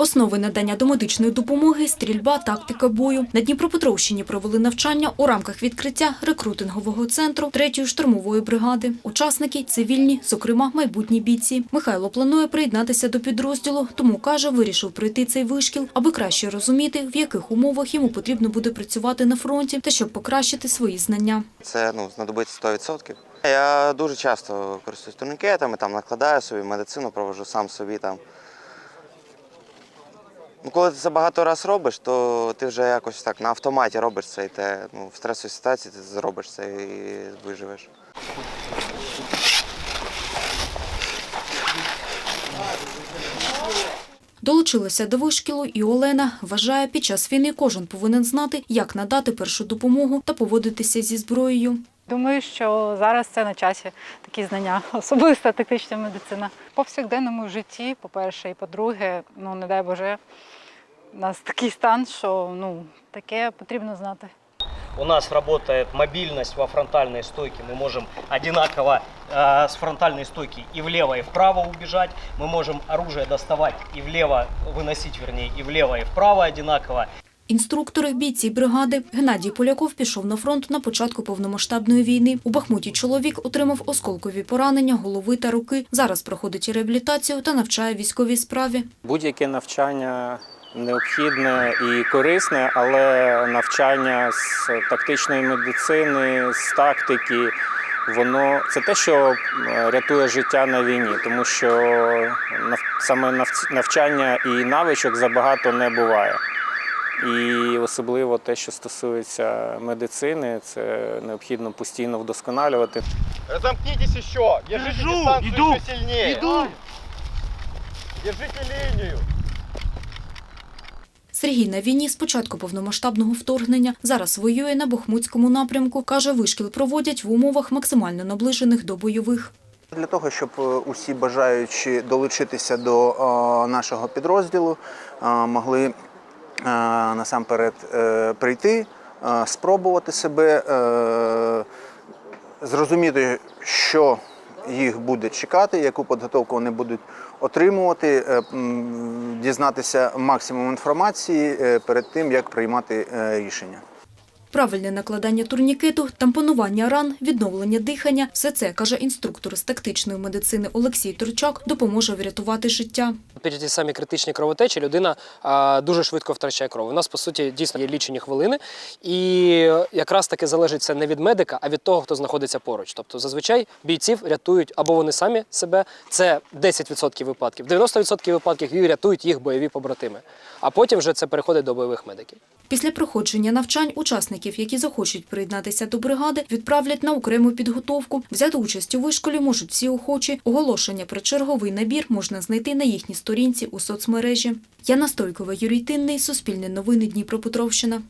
Основи надання домедичної допомоги, стрільба, тактика бою. На Дніпропетровщині провели навчання у рамках відкриття рекрутингового центру 3-ї штурмової бригади. Учасники – цивільні, зокрема майбутні бійці. Михайло планує приєднатися до підрозділу, тому, каже, вирішив пройти цей вишкіл, аби краще розуміти, в яких умовах йому потрібно буде працювати на фронті та щоб покращити свої знання. Це ну, знадобиться 100%. Я дуже часто користуюсь турнікетами, там накладаю собі медицину, провожу сам собі там. Ну, коли ти це багато раз робиш, то ти вже якось так на автоматі робиш це і те, ну, в стресовій ситуації ти зробиш це і виживеш. Долучилася до вишкілу і Олена. Вважає, під час війни кожен повинен знати, як надати першу допомогу та поводитися зі зброєю. Думаю, що зараз це на часі такі знання, особиста тактична медицина. В повсякденному житті, по-перше, і по-друге, ну не дай Боже, у нас такий стан, що ну таке потрібно знати. У нас работает мобильность во фронтальной стойке. Мы можем одинаково э, с фронтальной стойки и влево, и вправо убежать. Мы можем оружие доставать и влево, выносить вернее, и влево, и вправо одинаково. Інструктори, бійці бригади Геннадій Поляков пішов на фронт на початку повномасштабної війни. У Бахмуті чоловік отримав осколкові поранення голови та руки. Зараз проходить реабілітацію та навчає військовій справі. Будь-яке навчання необхідне і корисне, але навчання з тактичної медицини, з тактики, воно це те, що е, рятує життя на війні, тому що саме навчання і навичок забагато не буває. І особливо те, що стосується медицини, це необхідно постійно вдосконалювати. Разомкнитесь еще! Держите дистанцию иду, еще сильнее! иду. Держите линию! Сергій на війні з початку повномасштабного вторгнення зараз воює на Бахмутському напрямку. Каже, вишкіл проводять в умовах максимально наближених до бойових. Для того, щоб е, усі бажаючі долучитися до е, нашого підрозділу, е, могли насамперед е, прийти, е, спробувати себе, е, зрозуміти, що їх буде чекати, яку підготовку вони будуть отримувати, дізнатися максимум інформації перед тим, як приймати рішення. Правильне накладання турнікету, тампонування ран, відновлення дихання – все це, каже інструктор з тактичної медицини Олексій Турчак, допоможе врятувати життя. Під ті самі критичні кровотечі людина дуже швидко втрачає кров. У нас, по суті, дійсно є лічені хвилини, і якраз таки залежить це не від медика, а від того, хто знаходиться поруч. Тобто, зазвичай бійців рятують або вони самі себе, це 10% випадків, 90% випадків рятують їх бойові побратими. А потім вже це переходить до бойових медиків. Після проходження навчань учасників, які захочуть приєднатися до бригади, відправлять на окрему підготовку. Взяти участь у вишколі можуть всі охочі. Оголошення про черговий набір можна знайти на їхній сторінці у соцмережі. Яна Стойкова, Юрій Тинний, Суспільне новини Дніпропетровщина.